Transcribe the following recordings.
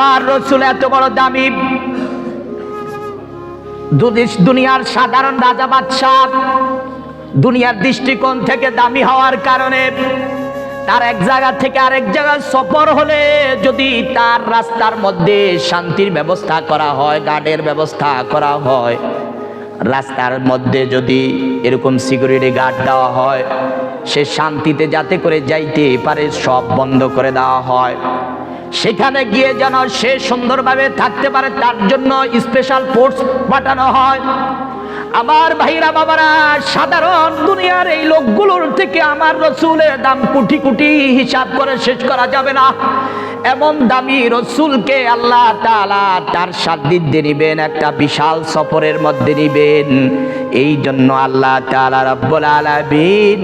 আমার রসুল এত বড় দামি। দুনিয়ার সাধারণ রাজা বাদশাহ দুনিয়ার দৃষ্টিকোণ থেকে দামি হওয়ার কারণে তার এক জায়গা থেকে আরেক জায়গায় সফর হলে যদি তার রাস্তার মধ্যে শান্তির ব্যবস্থা করা হয়, গার্ডের ব্যবস্থা করা হয়, রাস্তার মধ্যে যদি এরকম সিকিউরিটি গার্ড দেওয়া হয়, সে শান্তিতে যাতে করে যাইতে পারে, সব বন্ধ করে দেওয়া হয়। সেখানে গিয়ে যেন সে সুন্দরভাবে থাকতে পারে, তার জন্য স্পেশাল ফোর্স পাঠানো হয়। আমার ভাইরা, বাবারা, সাধারণ দুনিয়ার এই লোকগুলোর থেকে আমার রসুলের দাম কোটি কোটি হিসাব করে শেষ করা যাবে না। এমন দামি রসুলকে আল্লাহ তাআলা তার সান্নিধ্যে নিবেন, একটা বিশাল সফরের মধ্যে নিবেন। এই জন্য আল্লাহ তাআলা রব্বুল আলামিন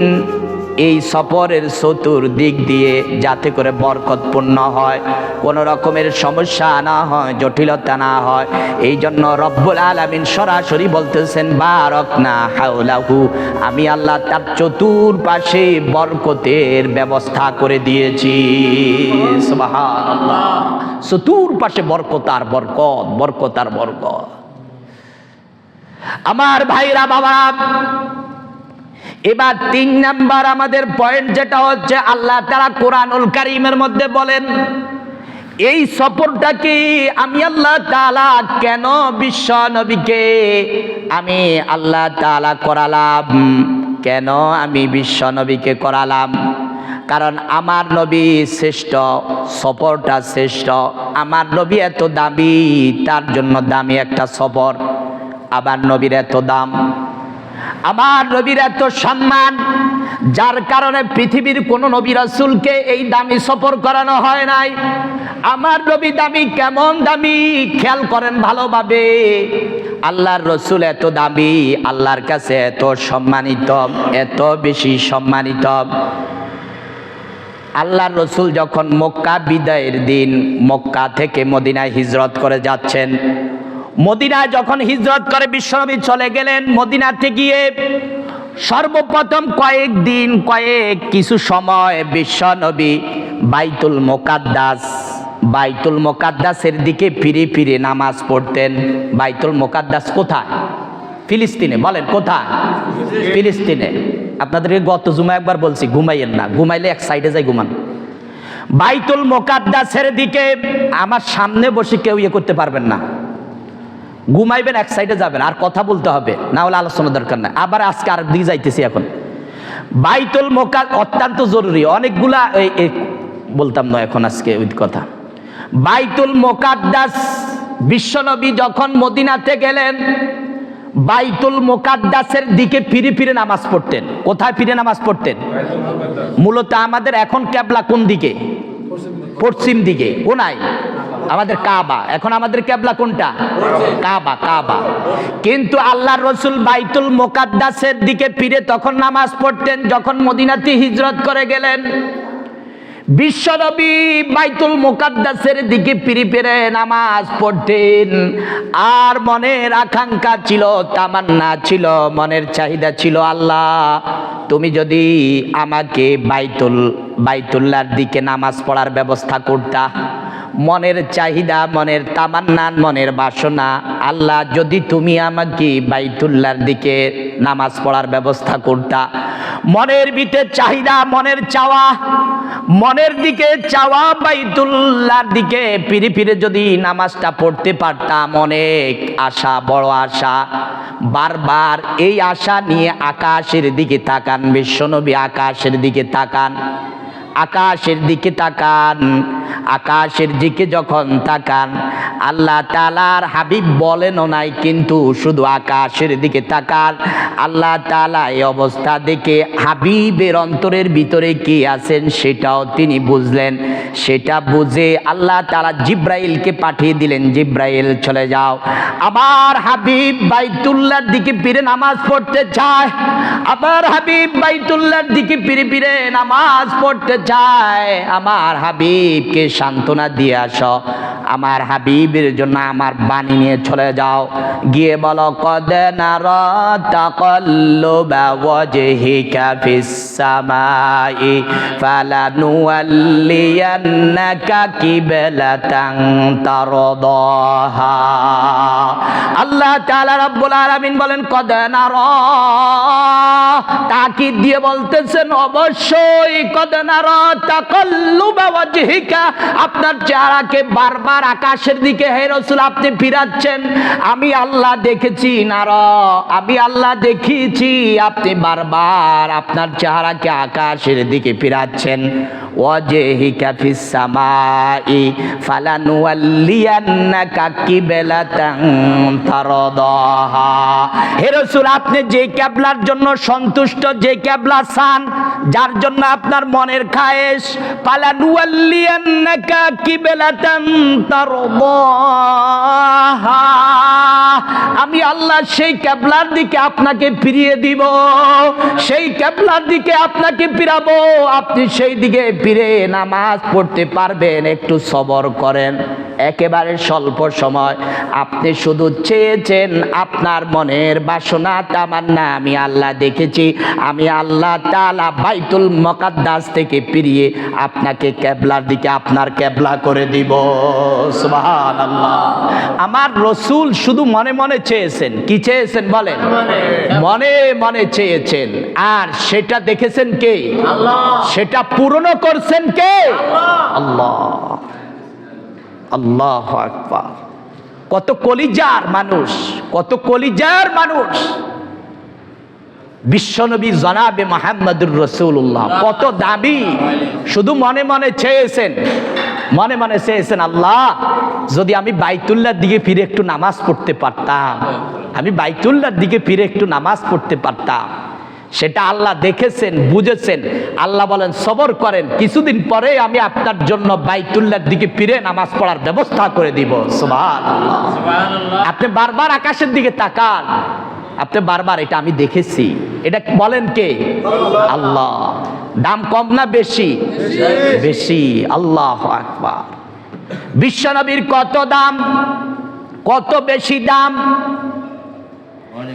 এই সফরের চতুর দিক দিয়ে যাতে করে বরকতপূর্ণ হয়, কোনো রকমের সমস্যা না হয়, জটিলতা না হয়। এই জন্য রব্বুল আলামিন সরাসরি বলতেছেন বারক না হাউলাহু আমি আল্লাহ তার চতুর্পাশে বরকতের ব্যবস্থা করে দিয়েছি। চতুর্পাশে বরকতার বরকত বরকত আর বরকত। আমার ভাইরা, বাবা এবার তিন নাম্বার আমাদের পয়েন্ট যেটা হচ্ছে, আল্লাহ তারা কোরআনুল কারিমের মধ্যে বলেন, এই সফরটাকে আমি আল্লাহ তাআলা কেন বিশ্ব নবীকে আমি আল্লাহ তাআলা করালাম? কেন আমি বিশ্ব নবীকে করালাম? কারণ আমার নবী শ্রেষ্ঠ, সফরটা শ্রেষ্ঠ, আমার নবী এত দামি, তার জন্য দামি একটা সফর। আবার নবীর এত দাম আমার নবীর এত সম্মান, যার কারণে পৃথিবীর কোন নবী রাসূলকে এই দামি সফর করানো হয় নাই। আমার নবী দামি কেমন দামি, খেয়াল করেন ভালোভাবে। আল্লাহর রসুল এত দামি, আল্লাহর কাছে এত সম্মানিত, এত বেশি সম্মানিত। আল্লাহর রসুল যখন মক্কা বিদায়ের দিন মক্কা থেকে মদিনায় হিজরত করে যাচ্ছেন মদিনায় যখন হিজরত করে বিশ্বনবী চলে গেলেন, মদিনাতে গিয়ে সর্বপ্রথম কয়েক দিন কয়েক কিছু সময় বিশ্বনবী বাইতুল মোকাদ্দাস, বাইতুল মোকাদ্দাসের দিকে ফিরে ফিরে নামাজ পড়তেন। বাইতুল মোকাদ্দাস কোথায়? ফিলিস্তিনে, বলেন কোথায়? ফিলিস্তিনে। আপনাদেরকে গত জুমা একবার বলছি, ঘুমাইয়েন না, ঘুমাইলে এক সাইডে যাই ঘুমান। বাইতুল মোকাদ্দাসের দিকে আমার সামনে বসে কেউ ইয়ে করতে পারবেন না। ঘুমাইবেন, এক সাইডে যাবেন, আর কথা বলতে হবে। না হলে আলোচনা দরকার নাই। আবার আজকে আর দিকে যাইতেছি এখন। বাইতুল মোকা অত্যন্ত জরুরি। অনেকগুলা বলতাম না এখন আজকে ওই কথা। বাইতুল মোকাদ্দাস, বিশ্বনবী যখন মদিনাতে গেলেন, বাইতুল মোকাদ্দাসের দিকে ফিরে ফিরে নামাজ পড়তেন। কোথায় ফিরে নামাজ পড়তেন? মূলত আমাদের এখন ক্যাবলা কোন দিকে? পশ্চিম দিকে। কোনায়? আমাদের কাবা। এখন আমাদের ক্যাবলা কোনটা? কাবা কাবা। কিন্তু আল্লাহর রসুল বাইতুল মোকাদ্দাসের দিকে ফিরে তখন নামাজ পড়তেন, যখন মদিনাতে হিজরত করে গেলেন। বিশ্বনবী বাইতুল মোকাদ্দাসের দিকে ফিরে ফিরে নামাজ পড়তেন। আর মনের আকাঙ্ক্ষা ছিল, তামান্না ছিল, মনের চাহিদা ছিল, আল্লাহ, তুমি যদি আমাকে বাইতুল বাইতুল্লার দিকে নামাজ পড়ার ব্যবস্থা করতা। মনের চাহিদা, মনের তামান্নান মনের বাসনা। আল্লাহ, যদি তুমি আমাকে বাইতুল্লার দিকে নামাজ পড়ার ব্যবস্থা করতা। মনের ভিতরে চাহিদা, মনের চাওয়া, মনের দিকে চাওয়া বাইতুল্লার দিকে ফিরে ফিরে যদি নামাজটা পড়তে পারতাম, অনেক আশা, বড় আশা। বারবার এই আশা নিয়ে আকাশের দিকে তাকান, বিশ্বনবী আকাশের দিকে তাকান। আকাশের দিকে তাকান, আকাশের দিকে যখন তাকান, আল্লাহ তালার হাবিব বলেনও নাই, কিন্তু শুধু আকাশের দিকে তাকান। আল্লাহ তালা এই অবস্থা দেখে হাবিবের অন্তরের ভিতরে কি আছেন সেটাও তিনি বুঝলেন। সেটা বুঝে আল্লাহ তালা জিব্রাইলকে পাঠিয়ে দিলেন, জিব্রাইল চলে যাও। আবার হাবিব বাইতুল্লার দিকে ফিরে নামাজ পড়তে চায়। আবার হাবিব বাইতুল্লার দিকে ফিরে ফিরে নামাজ পড়তে চায় আমার হাবিবকে সান্ত্বনা দিয়ে আসো। আমার হাবিবের জন্য আমার বাণী নিয়ে চলে যাও। গিয়ে বলো, কদ আল্লাহ রাব্বুল আলামিন বলেন, কদ নার তাকিদ দিয়ে বলতেছেন, অবশ্যই কদে নার আপনার চেহারাকে বারবার আকাশের দিকে হে রসুল, আপনি ফিরাচ্ছেন। আমি আল্লাহ দেখেছি, নার, আমি আল্লাহ দেখিয়েছি, আপনি বারবার আপনার চেহারাকে আকাশের দিকে ফিরাচ্ছেন। আপনি যে ক্যাবলার জন্য সন্তুষ্ট, যে ক্যাবলা চান যার জন্য আপনার মনের খায়েশ ফালানুওয়াল্লিয়ান্নাকা কিবলাতান তারদাহা। আমি আল্লাহ সেই ক্যাবলার দিকে আপনাকে ফিরিয়ে দিব, সেই ক্যাবলার দিকে আপনাকে ফিরাবো। আপনি সেই দিকে ফিরে নামাজ পড়তে পারবেন, একটু সবর করেন। একেবারে স্বল্প সময়। আপনি শুধু চেয়েছেন আপনার মনের বাসনা তামান্না, আমি আল্লাহ দেখেছি। আমি আল্লাহ তালা বাইতুল মকাদ্দাস থেকে ফিরিয়ে আপনাকে ক্যাবলার দিকে আপনার ক্যাবলা করে দিব। সুবহান আল্লাহ আমার রসুল শুধু মনে মনে চেয়েছেন। কি চেয়েছেন বলেন? মনে মনে চেয়েছেন। আর সেটা দেখেছেন কে? সেটা পূরণও করছেন কে? আল্লাহ। আল্লাহ আকবার। কত কলিজার মানুষ কত কলিজার মানুষ। বিশ্বনবী জনাবে মাহমুদুর রসুল্লাহ কত দাবি? শুধু মনে মনে চেয়েছেন। মনে মনে চেয়েছেন আল্লাহ যদি আমি বাইতুল্লার দিকে ফিরে একটু নামাজ পড়তে পারতাম আমি বাইতুল্লার দিকে ফিরে একটু নামাজ পড়তে পারতাম। সেটা আল্লাহ দেখেছেন বুঝেছেন। আল্লাহ বলেন সবর করেন কিছুদিন পরে আমি আপনার জন্য বাইতুল্লার দিকে ফিরে নামাজ পড়ার ব্যবস্থা করে দিব। আপনি বারবার আকাশের দিকে তাকান। আপনি বারবার এটা আমি দেখেছি। এটা বলেন কে? আল্লাহ। দাম কম না বেশি। বেশি। আল্লাহ আকবার। বিশ্বনবীর কত দাম? কত বেশি দাম?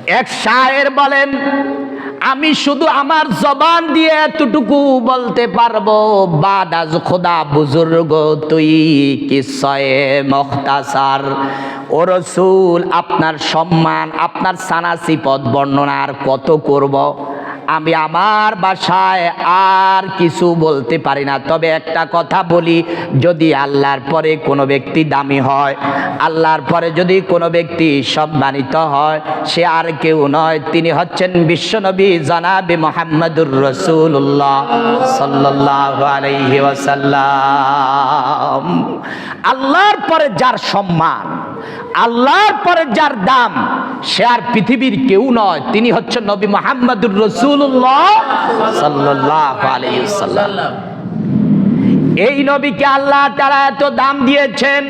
এক শায়ের বলেন আমি শুধু আমার জবান দিয়ে এতটুকু বলতে পারব বাদাজ খোদা বুজুর্গ, তুই কিসয়ে মখতাসার? ও রসুল, আপনার সম্মান, আপনার সানাসি পদ বর্ণনার কত করব? আমি আমার বাসায় আর কিছু বলতে পারি না। তবে একটা কথা বলি, যদি আল্লাহর পরে কোনো ব্যক্তি দামি হয়, আল্লাহর পরে যদি কোনো ব্যক্তি সম্মানিত হয়, সে আর কেউ নয়। তিনি হচ্ছেন বিশ্বনবী জনাবি মোহাম্মদুর রসুল্লাহ সাল্লাহ আল্লাহর পরে যার সম্মান, আল্লাহর পরে যার দাম সে আর পৃথিবীর কেউ নয়, তিনি হচ্ছেন নবী মোহাম্মদুর রসুল্লাহ এই নবীকে আল্লাহ তারা এত দাম দিয়েছেন,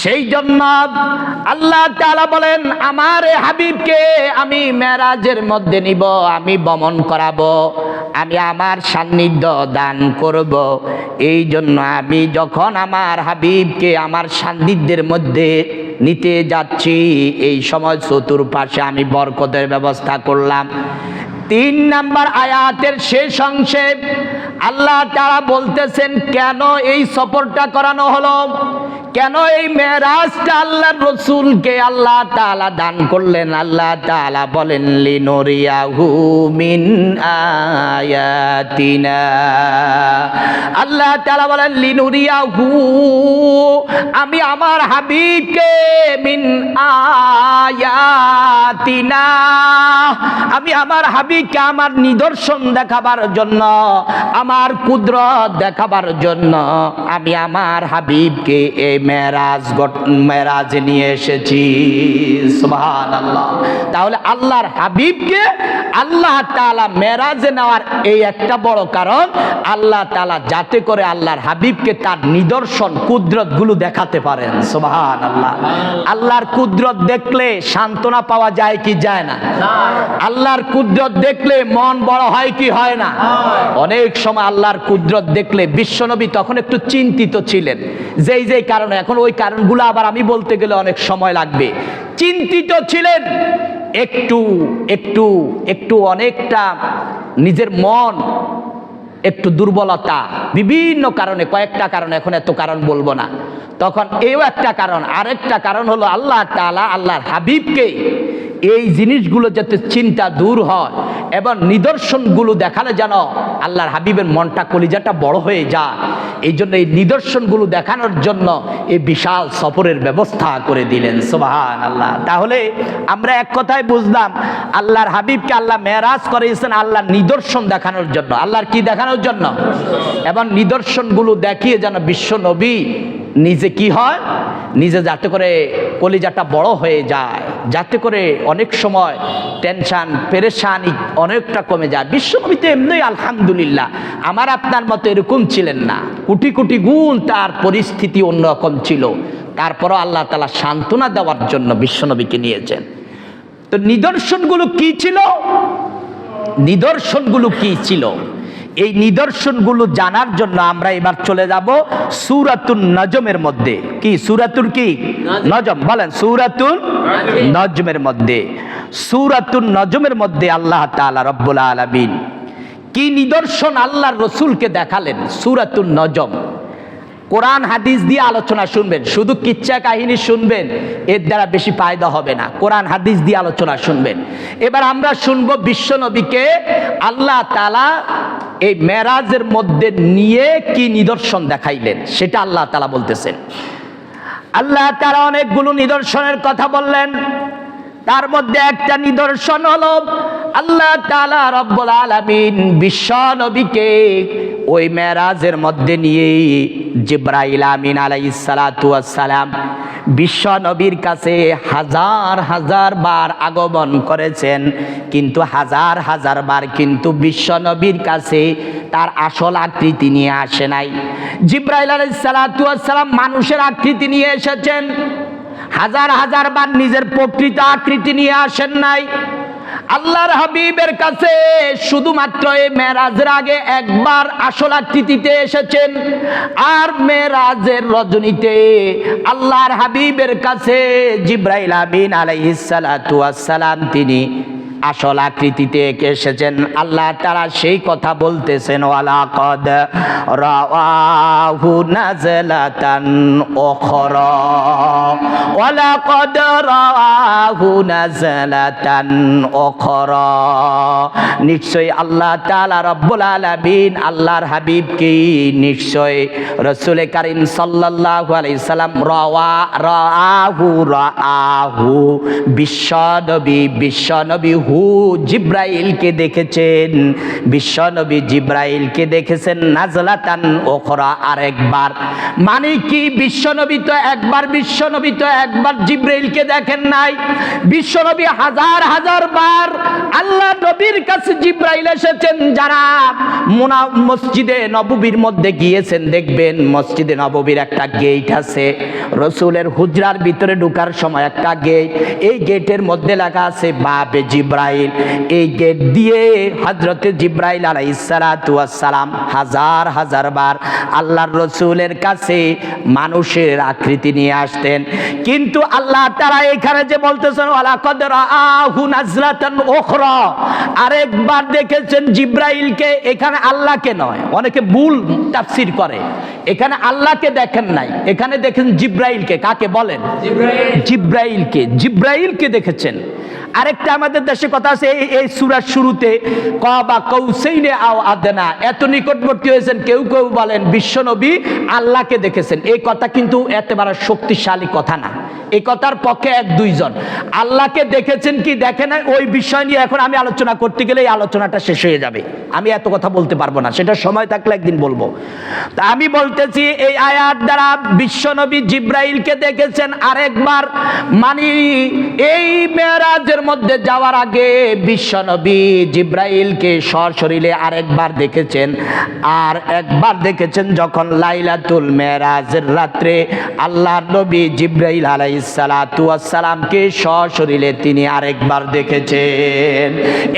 সেই জন্য আল্লাহ তাআলা বলেন, আমার হাবিবকে আমি মেরাজের মধ্যে নিব, আমি বমন করাবো। আমি আমার সান্নিধ্য দান করব। এই জন্য আমি যখন আমার হাবিবকে আমার সান্নিধ্যের মধ্যে নিতে যাচ্ছি, এই সময় চতুর্পাশে আমি বরকতের ব্যবস্থা করলাম। তিন নাম্বার আয়াতের শেষ অংশে আল্লাহ তারা বলতেছেন, কেন এই সফরটা করানো হলো? কেন এই মেরাজটা আল্লাহ রসুলকে আল্লাহ তালা দান করলেন? আল্লাহ তালা বলেন, লিনুরিয়াহু মিন আয়াতিনা। আল্লাহ তালা বলেন, লিনুরিয়াহু, আমি আমার হাবিবকে মিন আয়াতিনা। আমি আমার হাবিবকে আমার নিদর্শন দেখাবার জন্য আমার কুদরত দেখাবার জন্য আমি আমার হাবিবকে এই মেরাজ মেরাজ নিয়ে এসেছি। তাহলে আল্লাহর হাবিবকে আল্লাহ তাআলা মেরাজে নেওয়ার এই একটা বড় কারণ আল্লাহ তালা যাতে করে আল্লাহর হাবিবকে তার নিদর্শন কুদরতগুলো দেখাতে পারেন। আল্লাহ আল্লাহর কুদরত দেখলে সান্ত্বনা পাওয়া যায় কি যায় না? আল্লাহর কুদরত দেখ দেখলে মন বড় হয় কি হয় না? অনেক সময় আল্লাহর কুদরত দেখলে বিশ্বনবী তখন একটু চিন্তিত ছিলেন। যেই যেই কারণে, এখন ওই কারণগুলো আবার আমি বলতে গেলে অনেক সময় লাগবে। চিন্তিত ছিলেন, একটু একটু একটু অনেকটা নিজের মন, একটু দুর্বলতা, বিভিন্ন কারণে, কয়েকটা কারণ, এখন এত কারণ বলব না। তখন এও একটা কারণ, আরেকটা কারণ হলো আল্লাহ তাআলা, আল্লাহর হাবিবকে এই জিনিসগুলো যাতে চিন্তা দূর হয় এবং নিদর্শনগুলো দেখালে যেন আল্লাহর হাবিবের মনটা কলিজাটা বড় হয়ে যায়। এই জন্য এই নিদর্শনগুলো দেখানোর জন্য এই বিশাল সফরের ব্যবস্থা করে দিলেন। সোবাহান আল্লাহ তাহলে আমরা এক কথায় বুঝলাম, আল্লাহর হাবিবকে আল্লাহ মেরাজ করেছেন আল্লাহর নিদর্শন দেখানোর জন্য। আল্লাহর কি দেখানোর জন্য? এবং নিদর্শনগুলো দেখিয়ে যেন বিশ্ব নবী নিজে কি হয়? নিজে যাতে করে কলিজাটা বড় হয়ে যায়, যাতে করে অনেক সময় টেনশান পেরেশানি অনেকটা কমে যায়। বিশ্বনবী তো এমনি আলহামদুলিল্লাহ। আমার আপনার মতো এরকম ছিলেন না। কোটি কোটি গুণ তার পরিস্থিতি অন্যরকম ছিল। তারপরও আল্লাহ তালা সান্ত্বনা দেওয়ার জন্য বিশ্বনবীকে নিয়েছেন। তো নিদর্শনগুলো কি ছিল? নিদর্শনগুলো কি ছিল? এই নিদর্শনগুলো জানার জন্য আমরা এবার চলে যাব সুরাতুন নজমের মধ্যে। কি সুরাতুন কি? নজম। বলেন সুরাতুন নজমের মধ্যে। সুরাতুন নজমের মধ্যে আল্লাহ তাআলা রব্বুল আলামিন কি নিদর্শন আল্লাহর রসুলকে দেখালেন? সুরাতুন নজম। কোরআন হাদিস দিয়ে আলোচনা শুনবেন, শুধু কিচ্ছা কাহিনী শুনবেন, এর দ্বারা বেশি ফায়দা হবে না। কোরআন হাদিস দিয়ে আলোচনা শুনবেন। এবার আমরা শুনব বিশ্ব নবীকে আল্লাহ তালা এই মেরাজের মধ্যে নিয়ে কি নিদর্শন দেখাইলেন, সেটা আল্লাহ তালা বলতেছেন। আল্লাহ তারা অনেকগুলো নিদর্শনের কথা বললেন। তার মধ্যে একটা নিদর্শন হলো, আল্লাহ তাআলা রব্বুল আলামিন বিশ্ব নবীকে ওই মেরাজের মধ্যে নিয়ে জিব্রাইল আমিন আলাইহিস সালাতু ওয়াস সালাম বিশ্ব নবীর কাছে হাজার হাজার বার আগমন করেছেন, কিন্তু হাজার হাজার বার কিন্তু বিশ্ব নবীর কাছে তার আসল আকৃতি নিয়ে আসে নাই। জিব্রাইল আলাইহিস সালাতু ওয়াস সালাম মানুষের আকৃতি নিয়ে এসেছেন। হাজার হাজার বার নিজের প্রকৃত আকৃতি নিয়ে আসেন নাই। আল্লাহর হাবিবের কাছে শুধুমাত্র এই মেরাজের আগে একবার আসল আকৃতিতে এসেছেন। আর মেরাজের রজনীতে আল্লাহর হাবিবের কাছে জিব্রাইল আমিন আলাইহিস সালাতু ওয়াস সালাম তিনি আসল আকৃতিতে এঁকে এসেছেন। আল্লাহ তারা সেই কথা বলতেছেন ওয়ালা কদ রাহু নাজলাতান উখরা। ওয়ালা কদ রাহু নাজলাতান উখরা। নিশ্চয় আল্লাহ তাআলা রব্বুল আলামিন আল্লাহর হাবিবকে নিশ্চয় রাসূল কারীম সাল্লাল্লাহু আলাইহি সাল্লাম রাওয়া রাহু রাহু বিশ্বনবী বিশ্বনবী হু জিব্রাইলকে দেখেছেন। বিশ্বনবী জিব্রাইলকে দেখেছেন নাজলাতান ওখরা আরেকবার। মানে কি বিশ্বনবী তো একবার, বিশ্বনবী তো একবার জিব্রাইলকে দেখেন নাই? বিশ্বনবী হাজার হাজার বার আল্লাহ নবীর কাছে জিব্রাইল এসেছেন। যারা মুনা, মসজিদে নববীর মধ্যে গিয়েছেন, দেখবেন মসজিদে নববীর একটা গেট আছে। রসুলের হুজরার ভিতরে ঢুকার সময় একটা গেট। এই গেটের মধ্যে লেখা আছে বাবে জিব্রাইল। এই গেট দিয়ে হজরতে জিব্রাইল আলাইসালাম হাজার হাজার বার আল্লাহর রসুলের কাছে মানুষের আকৃতি নিয়ে আসতেন। কিন্তু আল্লাহ তারা এখানে যে বলতেছেন আরেকবার দেখেছেন জিব্রাইলকে এখানে আল্লাহকে নয় অনেকে ভুল তাফসির করে। এখানে আল্লাহকে দেখেন নাই এখানে দেখেন জিব্রাইলকে কাকে বলেন? জিব্রাইলকে জিব্রাইলকে দেখেছেন। আরেকটা আমাদের দেশে কথা আছে, এই সুরার শুরুতে ক বা কৌসেইনে আও আদেনা। এত নিকটবর্তী হয়েছেন, কেউ কেউ বলেন বিশ্বনবী আল্লাহকে দেখেছেন। এই কথা কিন্তু একেবারে শক্তিশালী কথা না। এই কথার পক্ষে এক, দুইজন। আল্লাহকে দেখেছেন কি দেখে নাই, ওই বিষয় নিয়ে এখন আমি আলোচনা করতে গেলে এই আলোচনাটা শেষ হয়ে যাবে। আমি এত কথা বলতে পারব না, সেটা সময় থাকলে একদিন বলব। তা আমি বলতেছি, এই আয়াত দ্বারা বিশ্বনবী জিব্রাইলকে দেখেছেন আরেকবার। মানে এই মেয়েরাজের মধ্যে যাওয়ার আগে বিশ্বনবী জিব্রাইলকে সশরীরে আরেকবার দেখেছেন। আর একবার দেখেছেন যখন লাইলাতুল মেরাজের রাত্রে আল্লাহ নবী জিব্রাইল আলাইসালামকে সশরীরে তিনি আরেকবার দেখেছেন।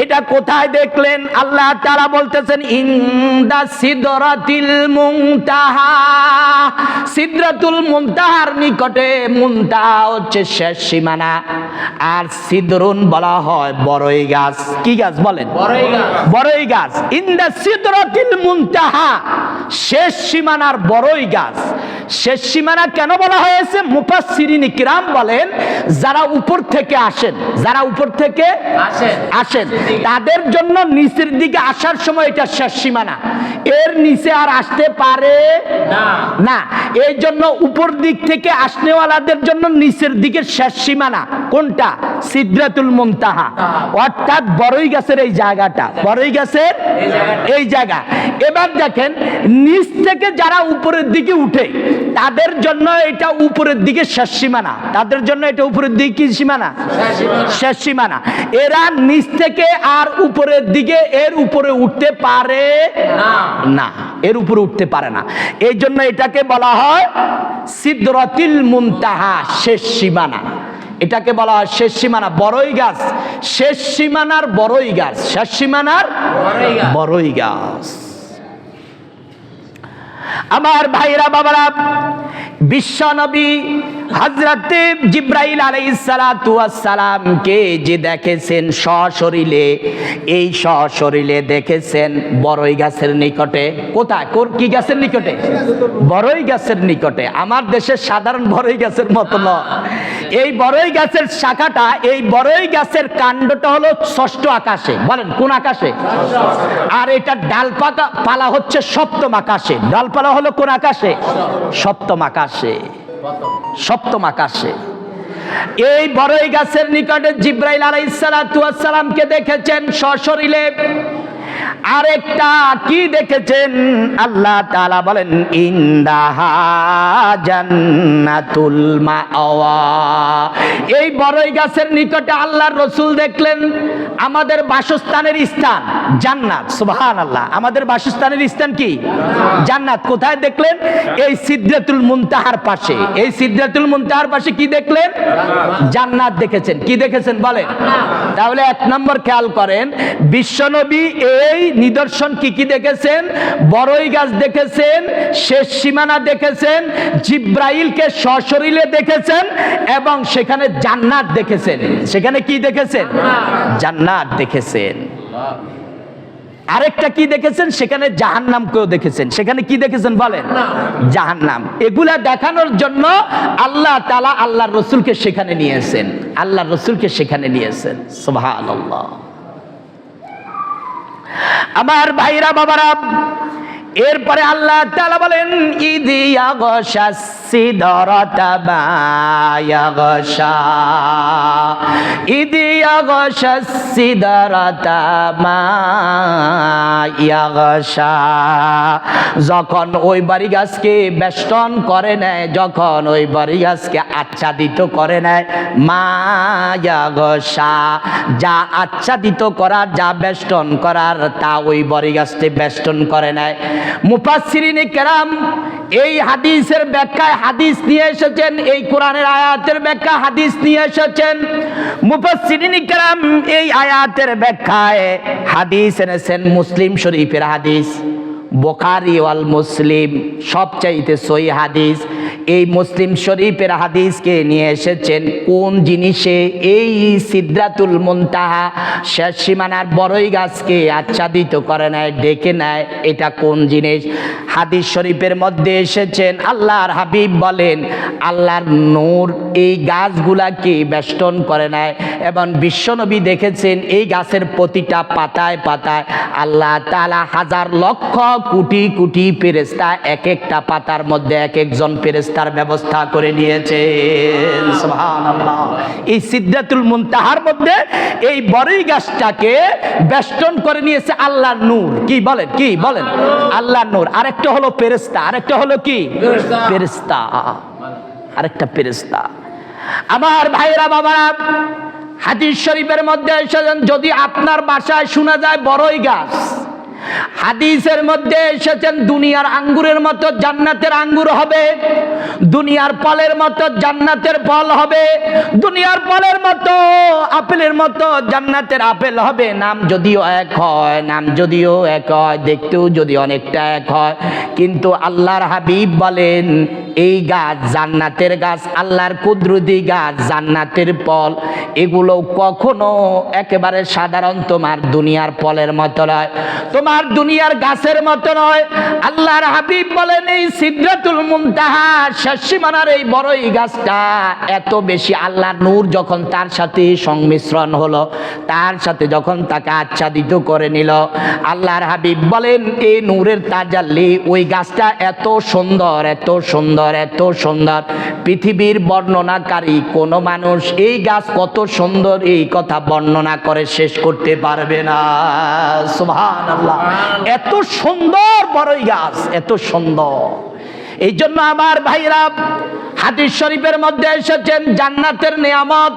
এটা কোথায় দেখলেন? আল্লাহ তারা বলতেছেন, ইন্দা সিদরাতিল মুনতাহা। সিদরাতুল মুনতাহার নিকটে মুনতাহা হচ্ছে শেষ সীমানা। আর সিদরুন বলা হয় বড়ই গাছ কি গাছ বলেন? বড়ই গাছ। ইন্দা সিদরাতিল মুনতাহা শেষ সীমানার বড়ই গাছ। শেষ সীমানা কেন বলা হয়েছে? মুফাসসিরিন কিরাম বলেন যারা উপর থেকে আসেন যারা উপর থেকে আসেন। আসেন তাদের জন্য নিচের দিকে আসার সময় এটা শেষ সীমানা। এর নিচে আর আসতে পারে না। না। এই জন্য উপর দিক থেকে আসনেওয়ালাদের জন্য নিচের দিকের শেষ সীমানা। কোনটা? সিদ্রাতুল মুনতাহা। অর্থাৎ বড়ই গাছের এই জায়গাটা। বড়ই গাছের এই জায়গা। এবার দেখেন নিচ থেকে যারা উপরের দিকে উঠে তাদের জন্য এটা উপরের দিকে শেষ সীমানা। তাদের জন্য এটা উপরের দিকে কি সীমানা। শেষ সীমানা। এরা নিচ থেকে আর উপরের দিকে এর উপরে উঠতে পারে না। না। এর উপরে উঠতে পারে না। এই জন্য এটাকে বলা হয় সিদ্রতিল মুনতাহা শেষ সীমানা। এটাকে বলা হয় শেষ সীমানা বড়ই গাছ। শেষ সীমানার বড়ই গাছ। শেষ সীমানার বড়ই গাছ। আমার ভাইরা বাবারা বিশ্ব নবী হজরতে জিব্রাইল আলাইসালামকে যে দেখেছেন সশরীরে, এই সশরীরে দেখেছেন বড়ই গাছের নিকটে। কোথায়? কোন কি গাছের নিকটে? বড়ই গাছের নিকটে। আমার দেশের সাধারণ বড়ই গাছের মতো এই বড়ই গাছের শাখাটা, এই বড়ই গাছের কাণ্ডটা হলো ষষ্ঠ আকাশে। বলেন, কোন আকাশে? আর এটা ডালপাতা পালা হচ্ছে সপ্তম আকাশে। ডালপালা হলো কোন আকাশে? সপ্তম আকাশে। সপ্তম আকাশে। এই বড়ই গাছের নিকটে জিব্রাইল আলাইসালামকে দেখেছেন সশরীরে। আরেকটা কি দেখেছেন? আল্লাহ তাআলা বলেন, ইন্দাহা জান্নাতুল এই বড়ই গাছের নিকটে আল্লাহর রসুল দেখলেন, আমাদের বাসস্থানের স্থান জান্নাত। সুবহানাল্লাহ। আমাদের বাসস্থানের স্থান কি? জান্নাত। কোথায় দেখলেন? এই সিদ্রাতুল মুনতাহার পাশে। এই সিদ্রাতুল মুনতাহার পাশে কি দেখলেন? জান্নাত দেখেছেন। কি দেখেছেন বলেন? তাহলে এক নম্বর খেয়াল করেন, বিশ্বনবী এই নিদর্শন কি কি দেখেছেন? বড়ই গাছ দেখেছেন শেষ সীমানা দেখেছেন জিব্রাইলকে সশরীরে দেখেছেন এবং সেখানে জান্নাত দেখেছেন। সেখানে কি দেখেছেন? জান্নাত দেখেছেন। আরেকটা কি দেখেছেন? সেখানে জাহান্নামকেও দেখেছেন। সেখানে কি দেখেছেন বলেন? জাহান্নাম। এগুলা দেখানোর জন্য আল্লাহ তালা আল্লাহ রসুলকে সেখানে নিয়েছেন। আল্লাহ রসুলকে সেখানে নিয়েছেন। সুবহান আমার ভাইরা বাবারা এরপরে আল্লাহ তাআলা বলেন ইদিয়া গশা সিদরতা বায়া গশা ইদিয়া গশা সিদরতা মায়া যখন ওই বাড়ি গাছকে বেষ্টন করে নেয়, যখন ওই বাড়ি গাছকে আচ্ছাদিত করে নেয় গশা যা আচ্ছাদিত করার, যা বেষ্টন করার, তা ওই বড়ি গাছটি বেষ্টন করে নেয়। মুফাসসিরিনে কেরাম এই হাদিসের ব্যাখ্যায় হাদিস নিয়ে এসেছেন, এই কোরআনের আয়াতের ব্যাখ্যা হাদিস নিয়ে এসেছেন। মুফাসসিরিনে কেরাম এই আয়াতের ব্যাখ্যায় হাদিস এনেছেন মুসলিম শরীফের হাদিস, বোখারি ওয়াল মুসলিম, সবচাইতে সই হাদিস। এই মুসলিম শরীফের হাদিসকে নিয়ে এসেছেন, কোন জিনিসে এই সিদ্রাতুল মুনতাহা শেষ সীমানার বড়ই গাছকে আচ্ছাদিত করে নেয়, ডেকে নেয়, এটা কোন জিনিস? হাদিস শরীফের মধ্যে এসেছেন, আল্লাহর হাবিব বলেন, আল্লাহর নূর এই গাছগুলাকে বেষ্টন করে নেয় এবং বিশ্বনবী দেখেছেন, এই গাছের প্রতিটা পাতায় পাতায় আল্লাহ তালা হাজার লক্ষ কোটি কোটি ফেরেস্তা এক একটা পাতার মধ্যে এক একজন ফেরেস্তার ব্যবস্থা করে নিয়েছে। এই সিদ্ধাতুল মুনতাহার মধ্যে এই বড়ই গাছটাকে বেষ্টন করে নিয়েছে আল্লাহর নূর। কি বলেন কি বলেন? আল্লাহর নূর। আরেকটা হলো ফেরেস্তা আরেকটা হলো কি। ফেরেস্তা আরেকটা ফেরেস্তা আমার ভাইরা বাবারা হাদিস শরীফের মধ্যে এসেছেন যদি আপনার বাসায় শোনা যায় বড়ই গাছ হাদিসের মধ্যে এসেছেন, দুনিয়ার আঙ্গুরের মতো জান্নাতের আঙ্গুর হবে, দুনিয়ার ফলের মতো জান্নাতের ফল হবে, দুনিয়ার ফলের মতো আপেলের মতো জান্নাতের আপেল হবে। নাম যদিও এক হয়, নাম যদিও এক হয়, দেখতেও যদি অনেকটা এক হয়। কিন্তু আল্লাহর হাবিব বলেন, এই গাছ জান্নাতের গাছ, আল্লাহর কুদরতি গাছ জান্নাতের ফল, এগুলো কখনো একেবারে সাধারণ তোমার দুনিয়ার ফলের মতো নয়। তোমার দুনিয়ার গাছের মতো নয়। আল্লাহর হাবিব বলেন, এই সিদ্রাতুল মুনতাহা শেষসীমানার এই বড়ই গাছটা এত বেশি আল্লাহর নূর যখন তার সাথে সংমিশ্রণ হলো, তার সাথে যখন তাকে আচ্ছাদিত করে নিল, আল্লাহর হাবিব বলেন, এই নূরের তাজাল্লি ওই গাছটা এত সুন্দর এত সুন্দর এত সুন্দর পৃথিবীর বর্ণনাকারী কোন মানুষ এই গাছ কত সুন্দর এই কথা বর্ণনা করে শেষ করতে পারবে না। এত সুন্দর বড়ই গাছ, এত সুন্দর। এই জন্য আমার ভাইরা হাদিস শরীফের মধ্যে এসেছেন, জান্নাতের নিয়ামত,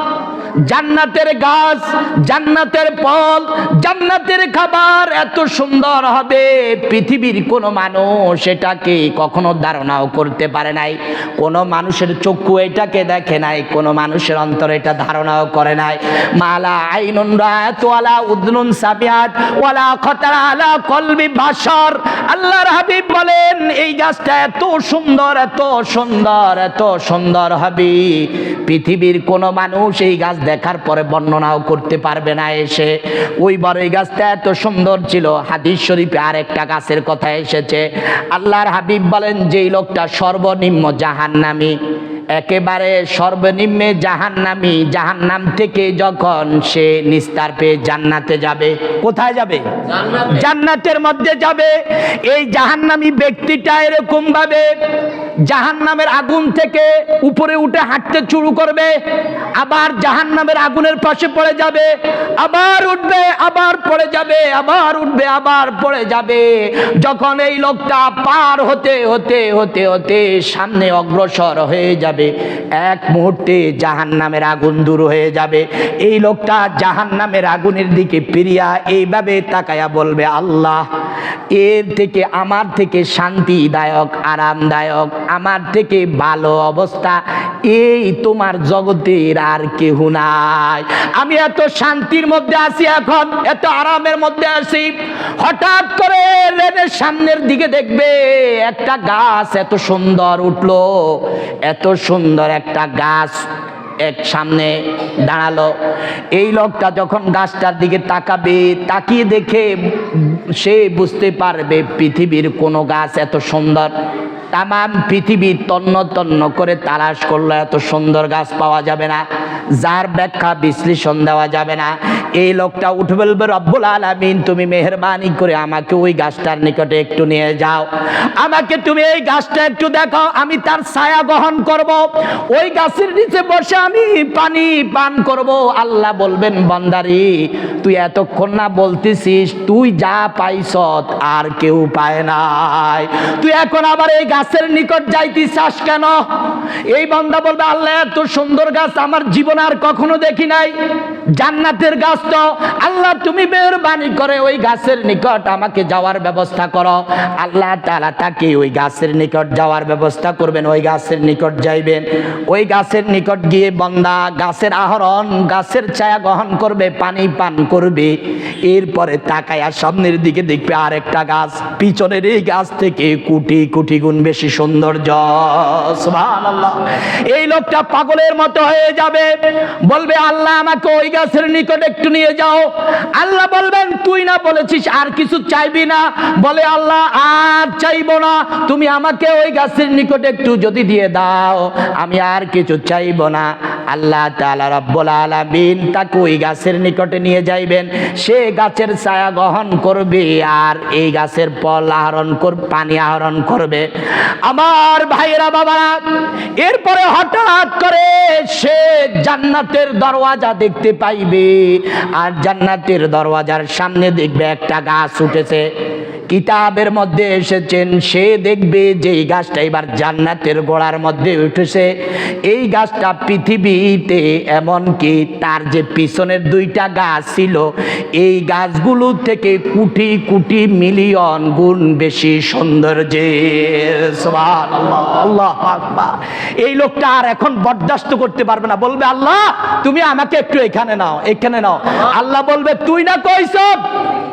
জান্নাতের গাছ, জান্নাতের ফল, জান্নাতের খাবার, এত সুন্দর হবে। পৃথিবীর কোনো মানুষ এটাকে কখনো ধারণাও করতে পারে নাই। কোনো মানুষের চক্ষু এটাকে দেখে নাই, কোনো মানুষের অন্তর এটা ধারণাও করে নাই। মালা আইনুন রায়াত, ওয়ালা উদনুন সাবিয়াত, ওয়ালা খতারা আলা কলবি বাশার। আল্লাহর হাবিব বলেন, এই গাছটা এত সুন্দর এত সুন্দর, এত সুন্দর হবে। পৃথিবীর কোনো মানুষ এই গাছ দেখার পরে বর্ণনাও করতে পারবে না এসে। ওই বড় এই গাছটা এত সুন্দর ছিল। হাদিস শরীফে আর একটা গাছের কথা এসেছে। আল্লাহর হাবিব বলেন, যেই লোকটা সর্বনিম্ন জাহান্নামী। একেবারে সর্বনিম্নে জাহান্নামী জাহান্নাম থেকে যখন সে নিস্তার পেয়ে জান্নাতে যাবে কোথায় যাবে? জান্নাতের মধ্যে যাবে। এই জাহান্নামী ব্যক্তিটা এরকম ভাবে জাহান্নামের আগুন থেকে উপরে উঠে হাঁটতে শুরু করবে আবার জাহান্নামের আগুনের পাশে পড়ে যাবে আবার উঠবে আবার পড়ে যাবে আবার উঠবে আবার পড়ে যাবে। যখন এই লোকটা পার হতে হতে হতে হতে সামনে অগ্রসর হয়ে যাবে এক মুহূর্তে জাহান্নামের আগুন দূর হয়ে যাবে। এই লোকটা জাহান্নামের আগুনের দিকে ফিরিয়া এইভাবে তাকায়া বলবে, আল্লাহ, এর থেকে আমার থেকে শান্তিদায়ক, আরামদায়ক, আমার থেকে ভালো অবস্থা, এই তোমার জগতের আর কেহ নাই। আমি এত শান্তির মধ্যে আছি এখন, এত আরামের মধ্যে আছি। হঠাৎ করে রেলের সামনের দিকে দেখবে, একটা গাছ এত সুন্দর উঠল, এত সুন্দর একটা গাছ এক সামনে দাঁড়াল। এই লোকটা যখন গাছটার দিকে তাকাবে, তাকিয়ে দেখে সে বুঝতে পারবে পৃথিবীর কোনো গাছ এত সুন্দর। তামাম পৃথিবী তন্ন তন্ন করে তালাশ করলে, এত সুন্দর গাছ পাওয়া যাবে না, যার ব্যাখ্যা বিশ্লেষণ দেওয়া যাবে না। এই লোকটা উঠে বলবে, রব্বুল আলামিন, তুমি মেহরবানি করে আমাকে ওই গাছটার নিকটে একটু নিয়ে যাও। আমাকে তুমি এই গাছটা একটু দেখো, আমি তার ছায়া গ্রহণ করব। ওই গাছের নিচে বসে আমি পানি পান করব। আল্লাহ বলবেন, বন্দারি, তুই এতক্ষণ না বলতেছিস, তুই যা পাইছ, আর কেউ পায় নাই। তুই এখন আবার এই গাছের নিকট যাইতে চাস কেন? এই বন্দা বলবে, আল্লাহ, এত সুন্দর গাছ আমার জীবনে আর কখনো দেখি নাই। জান্নাতের গাছ তো। আল্লাহ, তুমি মেহরবানি করে ওই গাছের নিকট আমাকে যাওয়ার ব্যবস্থা করো। আল্লাহ তাআলা তাকে ওই গাছের নিকট যাওয়ার ব্যবস্থা করবেন, ওই গাছের নিকট যাইবেন। ওই গাছের নিকট গিয়ে বন্দা গাছের আহরণ, গাছের ছায়া গ্রহণ করবে, পানি পান করবে। এরপরে তাকায়া সামনের দিকে দেখবে আরেকটা গাছ, পিছনের এই গাছ থেকে কোটি কোটি গুণ বেশি সৌন্দর্য। এই লোকটা পাগলের মতো হয়ে যাবে। বলবে, আল্লাহ আমাকে ওই গাছের নিকট একটু নিয়ে যাও। আল্লাহ বলবেন, তুই না বলেছিস আর কিছু চাইবি না? বলে, আল্লাহ আর চাইব না। তুমি আমাকে ওই গাছের নিকট একটু যদি দিয়ে দাও, আমি আর কিছু চাইব না। আল্লাহ তাআলা রব্বুল আলামিন তাকে ওই গাছের নিকটে নিয়ে যাইবেন। সে গাছের ছায়া গ্রহণ করবে আর এই গাছের ফল আহরণ কর, পানি আহরণ করবে। আমার ভাইরা বাবারা, এরপরে হঠাৎ করে সে জান্নাতের দরওয়াজা দেখতে পাইবে। আর জান্নাতের দরওয়াজার সামনে দেখবে একটা গাছ উঠেছে। কিতাবের মধ্যে এসেছেন, সে দেখবে যে এই গাছটা এবার জান্নাতের গোড়ার মধ্যে উঠেছে। এই গাছটা পৃথিবীতে এমনকি তার যে পিছনের দুইটা গাছ ছিল, এই গাছগুলো থেকে কোটি কোটি মিলিয়ন গুণ বেশি আকবার। এই লোকটা আর এখন বরদাস্ত করতে পারবে না। বলবে, আল্লাহ, তুমি আমাকে একটু এখানে নাও এখানে নাও। আল্লাহ বলবে, তুই না কইস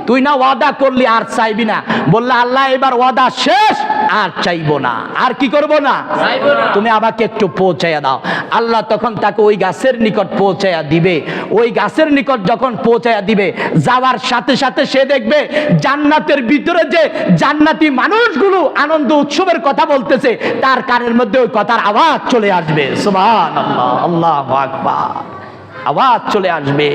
তুই না ওয়াদা করলি আর চাইবি না। বললে আল্লাহ এবার ওয়াদা শেষ আর চাইব না। আর কি করব না? চাইব না। তুমি আমাকে একটু পৌঁছাইয়া দাও। আল্লাহ তখন তাকে ওই গাছের নিকট পৌঁছাইয়া দিবে। ওই গাছের নিকট যখন পৌঁছাইয়া দিবে যাওয়ার সাথে সাথে সে দেখবে জান্নাতের ভিতরে যে জান্নাতি মানুষগুলো আনন্দ উৎসবের কথা বলতেছে তার কানের মধ্যে ওই কথার আওয়াজ চলে আসবে। সুবহান আল্লাহ আল্লাহ আকবার। আওয়াজ চলে আসবে।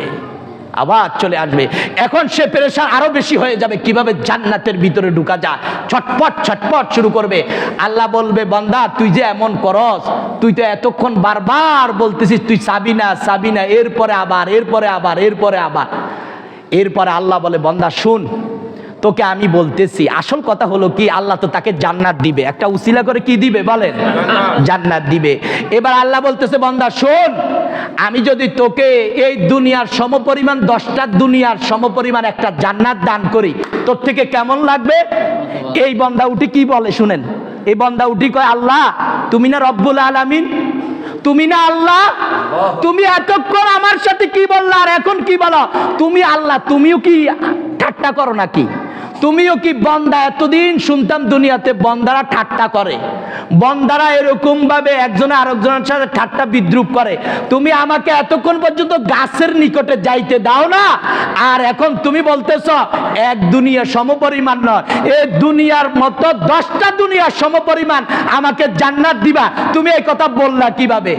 আওয়াজ চলে আসবে। এখন সে প্রেশার আরও বেশি হয়ে যাবে। কীভাবে জান্নাতের ভিতরে ঢুকা যা ছটপট ছটপট শুরু করবে। আল্লাহ বলবে বন্দা তুই যে এমন করস তুই তো এতক্ষণ বারবার বলতেছিস তুই চাবি না চাবি না এরপরে আবার এরপরে আবার এরপরে আবার। এরপরে আল্লাহ বলে বন্দা শুন তোকে আমি বলতেছি। আসল কথা হলো কি আল্লাহ তো তাকে জান্নাত দিবে। একটা উসিলা করে কি দিবে বলেন? জান্নাত দিবে। এবার আল্লাহ বলতেছে বন্দা শোন আমি যদি তোকে এই দুনিয়ার সমপরিমাণ, দশটা দুনিয়ার সমপরিমাণ একটা জান্নাত দান করি, তোর থেকে কেমন লাগবে? এই বন্দা উঠি কি বলে শুনেন? এই বন্দা উঠি কয়, আল্লাহ, তুমি না রব্বুল আলামিন? তুমি না আল্লাহ? তুমি এতক্ষণ আমার সাথে কি বললা আর এখন কি বলো? তুমি আল্লাহ, তুমিও কি ঠাট্টা করো নাকি? তুমিও কি বন্দা? এতদিন শুনতাম দুনিয়াতে বন্দারা ঠাট্টা করে। বন্দারা এরকম ভাবে একজনে আরেকজনের সাথে ঠাট্টা বিদ্রুপ করে। তুমি আমাকে এতক্ষণ পর্যন্ত গাছের নিকটে যাইতে দাও না? আর এখন তুমি বলতেছ, এক দুনিয়া সমপরিমাণ নয়। এ দুনিয়ার মতো দশটা দুনিয়ার সমপরিমাণ আমাকে জান্নাত দিবা। তুমি এই কথা বললা কীভাবে?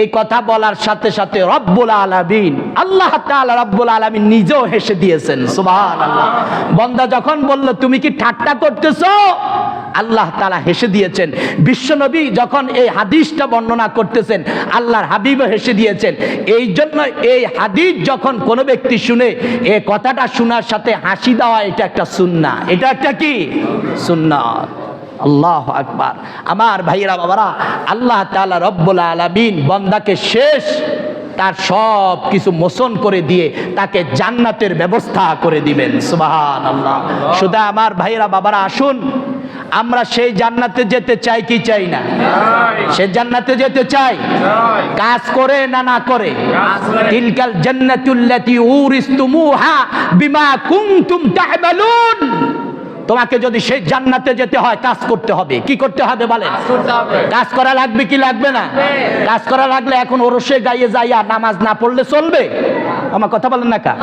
এই কথা বলার সাথে সাথে রব্বুল আলামিন, আল্লাহ রব্বুল আলামিন নিজেও হেসে দিয়েছেন বন্দা যখন বলল, তুমি কি ঠাট্টা করতেছো? আল্লাহ তাআলা হেসে দিয়েছেন। বিশ্বনবী যখন এই হাদিসটা বর্ণনা করতেছেন, আল্লাহর হাবিবও হেসে দিয়েছেন। এই জন্য এই হাদিস যখন কোনো ব্যক্তি শুনে এই কথাটা শোনার সাথে হাসি দেওয়া এটা একটা সুন্না এটা একটা কি? সুন্নাত আল্লাহ আকবার। আমার ভাইয়েরা, বাবারা, আল্লাহ তাআলা রব্বুল আলামিন বন্দাকে শেষ তার সব কিছু মোচন করে দিয়ে তাকে জান্নাতের ব্যবস্থা করে দিবেন। সুবাহান আল্লাহ শুধু আমার ভাইয়েরা, বাবারা, আসুন। আমরা সেই জান্নাতে যেতে চাই কি চাই না? সে জান্নাতে যেতে চাই। কাজ করে না না করে? তিলকাল জান্নাতুল্লাতি উরিস্তুমুহা বিমা কুনতুম তা'মালুন তোমাকে যদি সেই জান্নাতে যেতে হয় কাজ করতে হবে। কি করতে হবে বলেন? হবে। কাজ করা লাগবে কি লাগবে না? কাজ করা লাগলে এখন ওরসে গাইয়ে যাইয়া নামাজ না পড়লে চলবে? আমার কথা বলেন না কা?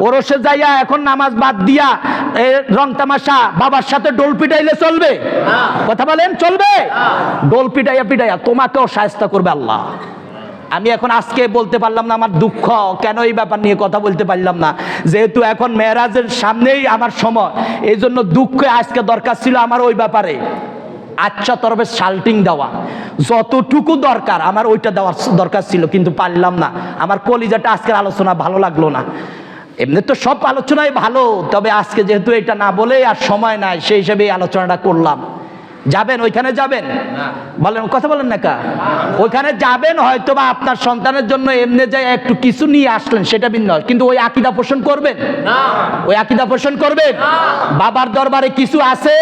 ওরসে যাইয়া এখন নামাজ বাদ দিয়া এ, রং তামাশা বাবার সাথে ডোল পিটাইলে চলবে? কথা বলেন চলবে? ডোল পিটাইয়া পিটাইয়া তোমাকেও সাহায্য করবে আল্লাহ। আমি এখন আজকে বলতে পারলাম না আমার দুঃখ, কেন এই ব্যাপার নিয়ে কথা বলতে পারলাম না? যেহেতু এখন মেয়েরাজের সামনেই আমার সময় এই জন্য দুঃখে আজকে দরকার ছিল আমার ওই ব্যাপারে। আচ্ছা তরফে শাল্টিং দেওয়া। যতটুকু দরকার আমার ওইটা দেওয়ার দরকার ছিল, কিন্তু পারলাম না। আমার কলিজাটা আজকের আলোচনা ভালো লাগল না। এমনি তো সব আলোচনাই ভালো, তবে আজকে যেহেতু এটা না বলে আর সময় নাই, সেই হিসেবে আলোচনাটা করলাম। যাবেন, ওইখানে যাবেন? বলেন, কথা বলেন না কা? ওইখানে যাবেন হয়তো বা আপনার সন্তানের জন্য এমনি যাই একটু কিছু নিয়ে আসলেন, সেটা ভিন্ন কিন্তু ওই আকিদা পোষণ করবেন? ওই আকিদা পোষণ করবেন? বাবার দরবারে কিছু আছে?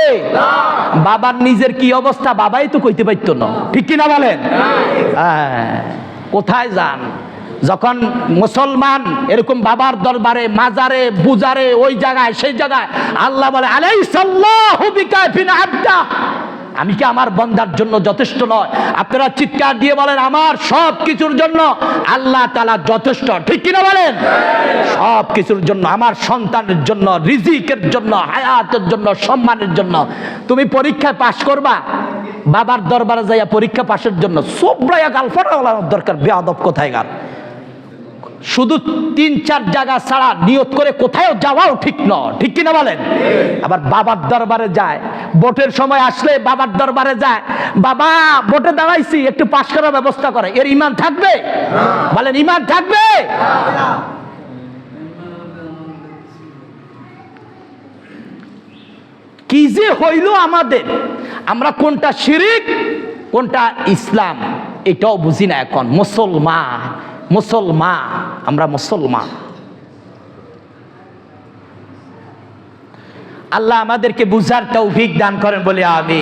বাবার নিজের কি অবস্থা? বাবাই তো কইতে পারতো না। ঠিক কিনা বলেন? হ্যাঁ। কোথায় যান? যখন মুসলমান এরকম বাবার দরবারে, মাজারে, বুজারে, ওই জায়গায়, সেই জায়গায় আল্লাহ বলে আলাই আমি কি আমার বন্দার জন্য যথেষ্ট নয়? আপনারা চিৎকার দিয়ে বলেন, আমার সব কিছুর জন্য আল্লাহ তালা যথেষ্ট। ঠিক কিনা বলেন? সব কিছুর জন্য, আমার সন্তানের জন্য, রিজিকের জন্য, হায়াতের জন্য, সম্মানের জন্য। তুমি পরীক্ষায় পাশ করবা, বাবার দরবারে যাইয়া পরীক্ষা পাশের জন্য। সবরাইয়া গালফাটা দরকার, বেয়াদব কোথায় গাল? শুধু তিন চার জায়গা ছাড়া নিয়ত করে কোথাও যাওয়াও ঠিক ন ঠিক কিনা বলেন? আবার বাবার দরবারে যায়, ভোটের সময় আসলে বাবার দরবারে যায়, বাবা, ভোটে দাঁড়াইছি, একটু পাশ করার ব্যবস্থা করে। এর ইমান থাকবে? বলেন, ইমান থাকবে? কি যে হইল আমাদের? আমরা কোনটা শিরিক, কোনটা ইসলাম? এটাও বুঝি না এখন। মুসলমান। মুসলমান আমরা মুসলমান। আল্লাহ আমাদেরকে বুঝার তৌফিক দান করেন বলে আমি